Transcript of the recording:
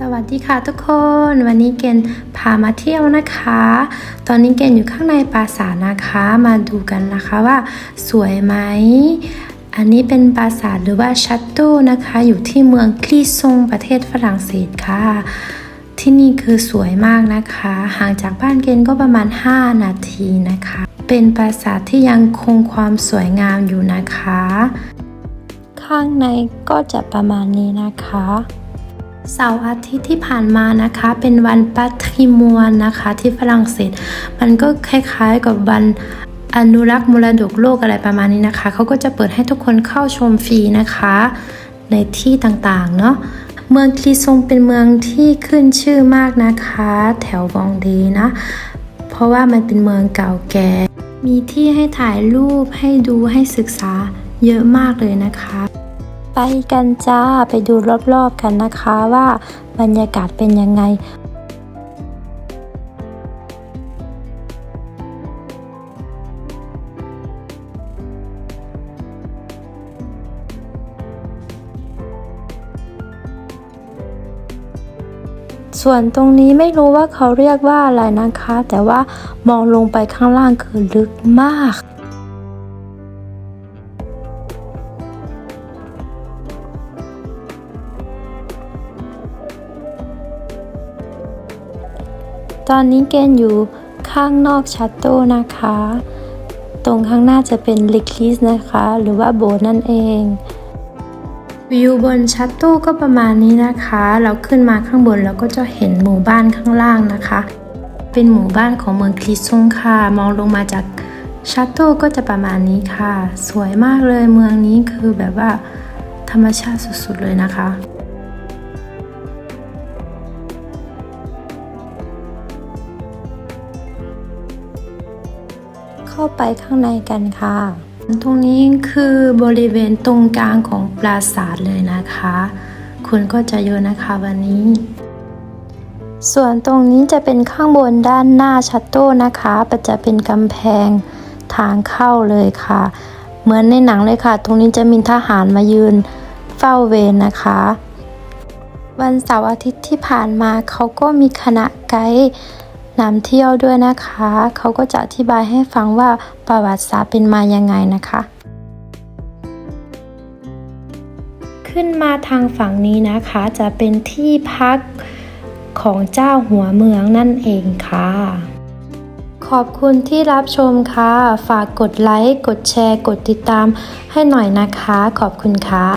สวัสดีค่ะทุกคน วันนี้เกณฑ์พามาเที่ยวนะคะ ตอนนี้เกณฑ์อยู่ข้างในปราสาทนะคะ มาดูกันนะคะว่าสวยไหม อันนี้เป็นปราสาทหรือว่าชัตโต้นะคะ อยู่ที่เมืองคลีซงประเทศฝรั่งเศสค่ะ ที่นี่คือสวยมากนะคะ ห่างจากบ้านเกณฑ์ก็ประมาณ 5 นาทีนะคะ เป็นปราสาทที่ยังคงความสวยงามอยู่นะคะ ข้างในก็จะประมาณนี้นะคะ เสาร์อาทิตย์ที่ผ่านมานะคะ เป็นวันปัทริมวนนะคะ ที่ฝรั่งเศส มันก็คล้ายๆกับวันอนุรักษ์มรดกโลกอะไรประมาณนี้นะคะเขาก็จะเปิดให้ทุกคนเข้าชมฟรีนะคะ ในที่ต่างๆ เนาะเมืองคลีซงเป็นเมืองที่ขึ้นชื่อมากนะคะ แถววองดีนะ เพราะว่ามันเป็นเมืองเก่าแก่ มีที่ให้ถ่ายรูปให้ดูให้ศึกษาเยอะมากเลยนะคะ ไปกันจ้าไปดูรอบๆกันนะคะว่าบรรยากาศเป็นยังไงส่วนตรงนี้ไม่รู้ว่าเขาเรียกว่าอะไรนะคะ แต่ว่ามองลงไปข้างล่างคือลึกมาก ตอนนี้เกณฑ์อยู่ข้างนอกชัตโต้นะคะ ตรงข้างหน้าจะเป็นลิคลิสนะคะ หรือว่าโบนั่นเอง วิวบนชัตโต้ก็ประมาณนี้นะคะ เราขึ้นมาข้างบนเราก็จะเห็นหมู่บ้านข้างล่างนะคะ เป็นหมู่บ้านของเมืองคลิซงค่ะ มองลงมาจากชัตโต้ก็จะประมาณนี้ค่ะ สวยมากเลยเมืองนี้คือแบบว่าธรรมชาติสุดๆเลยนะคะ เข้าไปข้างในกันค่ะ ตรงนี้คือบริเวณตรงกลางของปราสาทเลยนะคะคนก็จะเยอะนะคะวันนี้ ส่วนตรงนี้จะเป็นข้างบนด้านหน้าชัตโต้นะคะจะเป็นกำแพงทางเข้าเลยค่ะ เหมือนในหนังเลยค่ะ ตรงนี้จะมีทหารมายืนเฝ้าเวรนะคะวันเสาร์อาทิตย์ที่ผ่านมาเขาก็มีคณะไกด์ นำเที่ยวด้วยนะคะ เขาก็จะอธิบายให้ฟังว่าประวัติศาสตร์เป็นมายังไงนะคะ ขึ้นมาทางฝั่งนี้นะคะจะเป็นที่พักของเจ้าหัวเมืองนั่นเองค่ะ ขอบคุณที่รับชมค่ะ ฝากกดไลค์ กดแชร์ กดติดตามให้หน่อยนะคะ ขอบคุณค่ะ